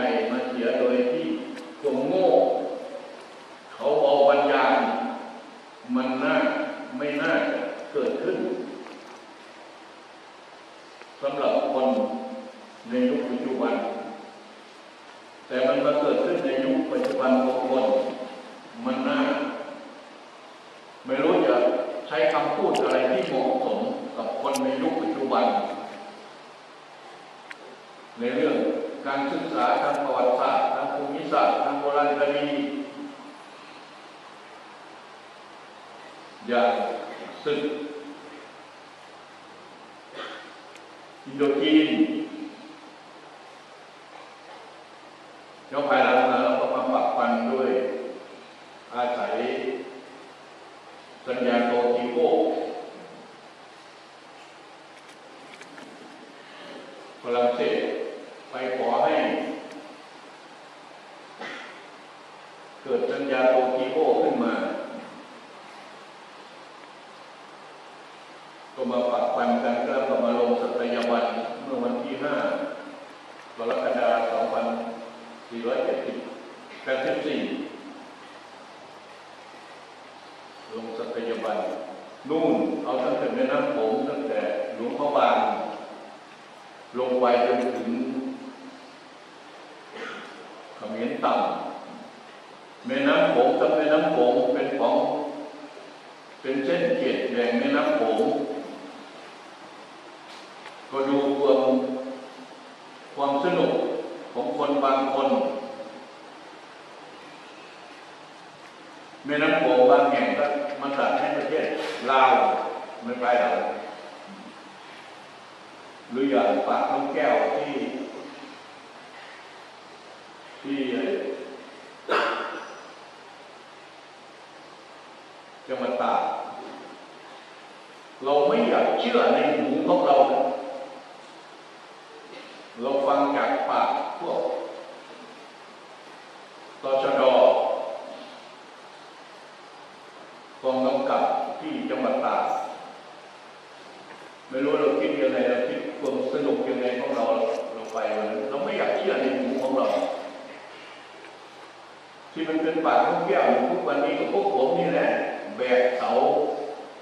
ใจมาเสียโดยที่ตัวโง่ เขาเอาปัญญา มันน่าไม่น่าเกิดขึ้นสำหรับคนในยุคปัจจุบัน แต่มันมาเกิดขึ้นในยุคปัจจุบันของคนมันน่าไม่รู้จะใช้คำพูดอะไรที่เหมาะสมกับคนในยุคปัจจุบัน ในเรื่อง การศึกษาทางประวัติศาสตร์ทางภูมิศาสตร์ทางโบราณคดีอย่างศึกอินโดจีนแล้วภายหลังมาเราก็มาปรับปันด้วย อาศัยสัญญาโตกิโกฝรั่งเศส ไปขอให้เกิดสัญญาโตกิโกขึ้นมา ก็มาปักปันกันแล้วก็มาลงสัตยาบันเมื่อวันที่5กรกฎาคม2474ลงสัตยาบันนู่นเอาตั้งแต่แม่น้ำโขงตั้งแต่หลวงพ่อบางลงไปจนถึงเขมร ต่ำแม่น้ำโขงกับแม่น้ำโขงเป็นของ เป็นเส้นเกียรติแบ่งแม่น้ำโขงก็ดูความความสนุกของคนบางคนแม่น้ำโขงบางแห่งก็มาตัดให้ประเทศลาวไม่ไปหรอกหรืออย่างปากน้ำแก้วที่ ที่จังหวัดตากเราไม่อยากเชื่อในหูของเราฟังจากปากพวกตชดกองกำกับที่จังหวัดตากไม่รู้เราคิดยังไงเราคิดความสนุกยังไงของเราเราไปวันนั้นเราไม่อยากเชื่อในหูของเรา ที่มันเป็นปากของแก้วอยู่ทุกวันนี้ก็พวกผมนี่แหละแบกเสา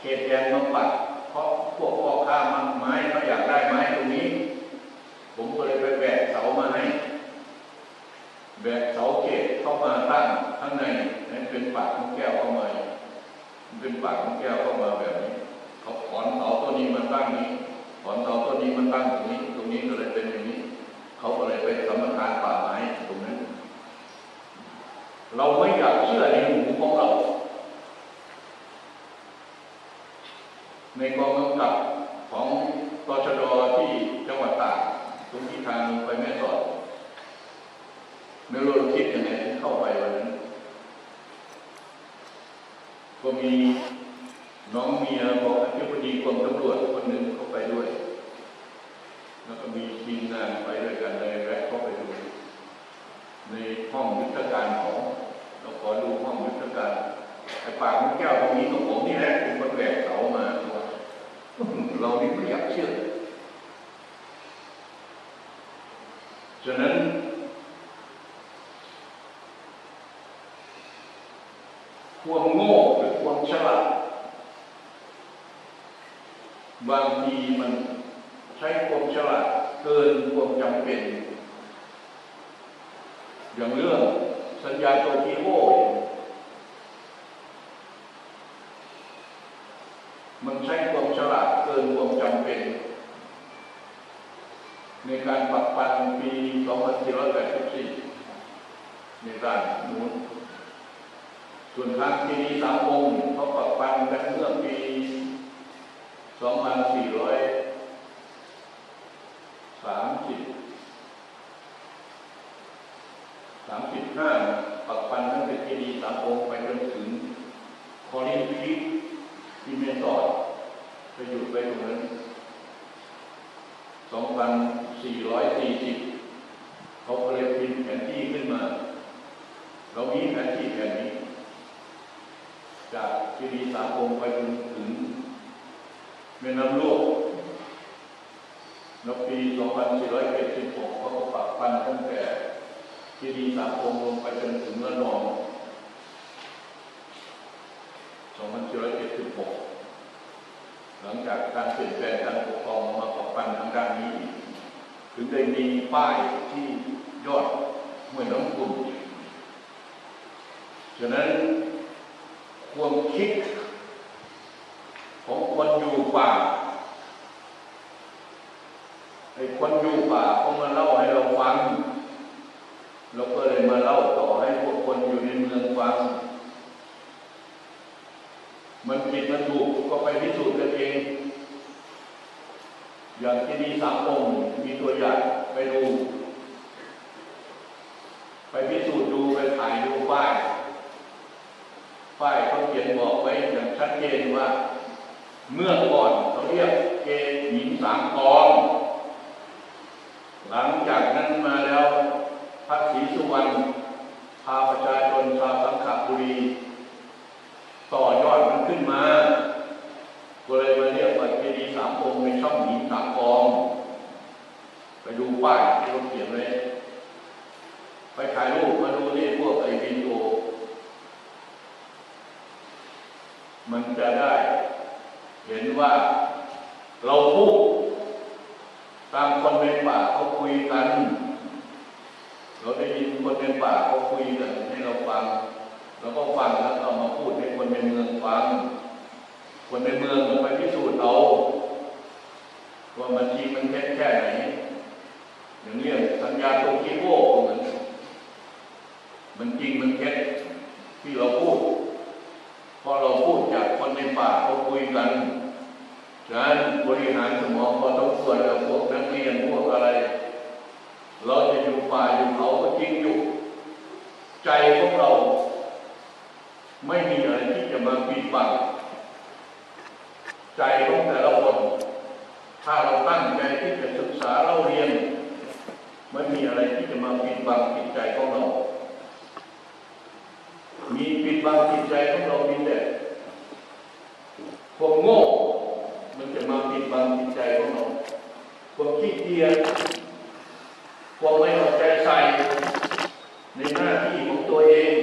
เขตแดนมาปักเพราะพวกพ่อค้ามาไม้เขาอยากได้ไม้ตรงนี้ ผมก็เลยไปแบกเสามาให้ แบกเสาเขตเข้ามาตั้งข้างในนั่นเป็นปากของแก้วเข้ามามันเป็นปากของแก้วเข้ามาแบบนี้ เขาถอนเสาต้นนี้มาตั้งนี้ถอนเสาต้นนี้มาตั้งตรงนี้ ตรงนี้ก็เลยเป็นอย่างนี้ เขาก็เลยไปสมทานป่าไม้ตรงนั้น เราไม่อยากเชื่อ ในหูของเรา ในกองกำกับของตชดที่จังหวัดตากตรงที่ทางไปแม่สอดไม่รู้เราคิดยังไงเข้าไปวันนั้น ก็มีน้องเมียของอธิบดีกรมตำรวจคนหนึ่งเข้าไปด้วย แล้วก็มีทีมงานไปด้วยกันเลยแวะเข้าไปดูในห้องยุทธการของ อดูห้องยุทธการไอ้ปากมันแก้วตรงนี้ของผมนี่แหละเป็นคนแบกเสามาตัวเรานี่ไม่อยากเชื่อฉะนั้นความโง่หรือความฉลาดบางทีมันใช้ความฉลาดเกินความจำเป็น อย่างเรื่อง สัญญาโตเกียวมันใช้ความฉลาดเกินความจำเป็น ในการปรับปันปี2484ในด้านนู้นส่วนทางที่ดีสามองค์เขาปรับปันกันเมื่อปี 2430สามสิบห้า ปักปันทั้งเป็นเจดีย์สามองค์ไปจนถึงคอลินพีคที่เมสอดไปอยู่ไปตรงนั้นสองพันสี่ร้อยสี่สิบเขาก็เลยพิมพ์แผนที่ขึ้นมา เรามีแผนที่แผนนี้ จากเจดีย์สามองค์ไปจนถึงแม่น้ำโลกแล้วปี 2476เขาก็ปักปันตั้งแต่ ที่ดีสามองค์ลงไปจนถึงเนื้อนอง2476หลังจากการเปลี่ยนแปลงการปกครองมาปรับปั้นทางด้านนี้ ถึงได้มีป้ายที่ยอดห้วยน้ำกุ่นฉะนั้นความคิดของคนอยู่ป่าไอ้คนอยู่ป่าเขามาเล่าให้เราฟัง เราก็เลยมาเล่าต่อให้พวกคนอยู่ในเมืองฟัง มันผิดมันถูกก็ไปพิสูจน์กันเอง อย่างที่ดีสามองค์มีตัวอย่างไปดู ไปพิสูจน์ดูไปถ่ายดูป้าย ป้ายเขาเขียนบอกไว้อย่างชัดเจนว่า เมื่อก่อนเขาเรียกเกณฑ์หญิงสามกอง หลังจากนั้นมาแล้วพระศรี สุวรรณพาประชาชนชาวสังขบุรี ต่อยอดมันขึ้นมาก็เลยมาเรียกว่าเจดีย์สามองค์ในช่องหินสามกอง ไปดูป้ายที่เขาเขียนไว้ไปถ่ายรูปมาดูนี่พวกไอ้วิดีโอมันจะได้เห็นว่าเราพูดตามคนในป่าเขาคุยกัน เราได้ยินคนในป่าเขาคุยแต่ให้เราฟัง แล้วก็ฟังแล้วก็เอามาพูดให้คนในเมืองฟัง คนในเมืองต้องไปพิสูจน์เอาว่ามันจริงมันเท็จแค่ไหน อย่างเรื่องสัญญาโตคิโก้ก็เหมือนกันมันจริงมันเท็จที่เราพูด พอเราพูดจากคนในป่าเขาคุยกันฉะนั้นบริหารสมองพอต้องส่วนกับพวกนักเรียนพวกอะไร เราจะอยู่ป่าอยู่เขาก็จริงอยู่ ใจของเรา ไม่มีอะไรที่จะมาปิดบัง ใจของแต่ละคน ถ้าเราตั้งใจที่จะศึกษาเราเรียน ไม่มีอะไรที่จะมาปิดบังจิตใจของเรา มีปิดบังจิตใจของเรามีแต่ความโง่ มันจะมาปิดบังจิตใจของเรา ความขี้เกียจความไม่เอาใจใส่ ในหน้าที่ของตัวเอง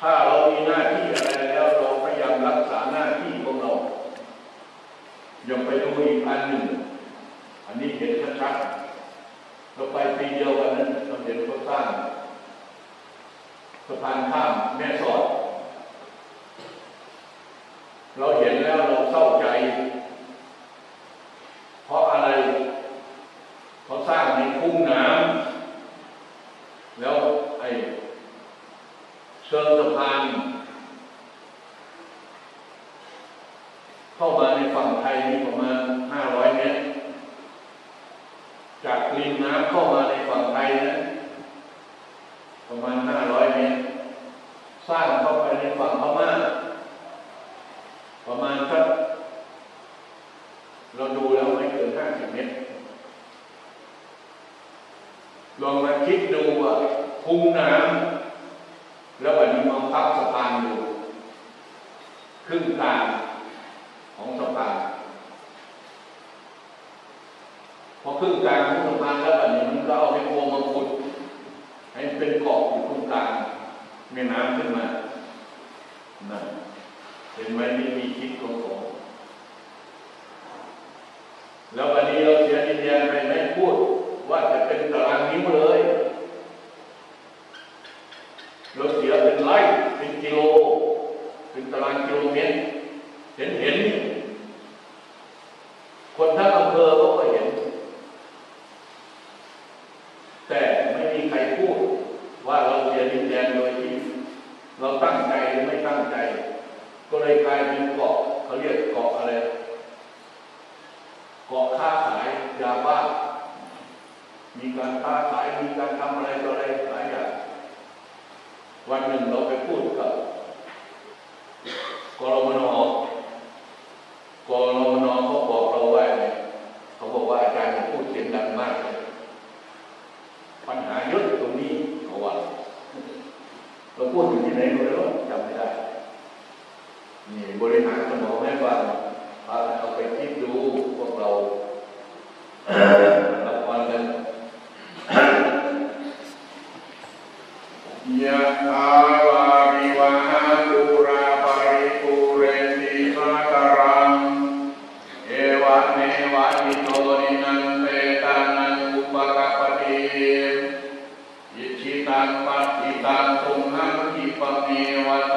ถ้าเรามีหน้าที่อะไรแล้วเราพยายามรักษาหน้าที่ของเรา อย่าไปดูอีกอันหนึ่ง อันนี้เห็นชัดๆเราไปปีเดียวกันนั้นเราเห็นเขาสร้างสะพานข้ามแม่สอด เราเห็นแล้วเราเศร้าใจ เพราะอะไรเขาสร้างในคุ้งน้ำแล้วไอ้เชิงสะพาน เข้ามาในฝั่งไทยนี่ประมาณ500เมตร จากริมน้ำเข้ามาในฝั่งไทยนะประมาณ500เมตร สร้างเข้าไปในฝั่งพม่าประมาณสักเราดูแล้วไม่เกิน50เมตร ลองมาคิดดูว่าคุ้งน้ำแล้ววันนี้มาพับสะพานอยู่ครึ่งกลาง ของสะพาพอครึ่งกลางของสะพาแล้ววันนี้มันก็เอาไอ้โคมาขุดให้เป็นเกาะอยู่ตรงกลางแม่น้ำขึ้นมานั่นเห็นไหมนี่มีคิดของผมแล้ววันนี้เราเสียดินแดนไปไม่พูดว่าจะเป็นตารางนิ้วเลยเราเสียเป็นไร่เป็นกิโล เป็นตารางกิโลเมตรเห็นเห็นนี่คนทั้งอำเภอเขาก็เห็น แต่ไม่มีใครพูด ว่าเราเสียดินแดนโดยที่ เราตั้งใจหรือไม่ตั้งใจ ก็เลยกลายเป็นเกาะเขาเรียกเกาะอะไร เกาะค้าขายยาบ้า มี การค้าขายมีการทำอะไรต่ออะไรหลายอย่างวันหนึ่งเราไปพูด ปฏิตังตุงนังทิปเมวัน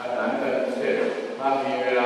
I'm going to here.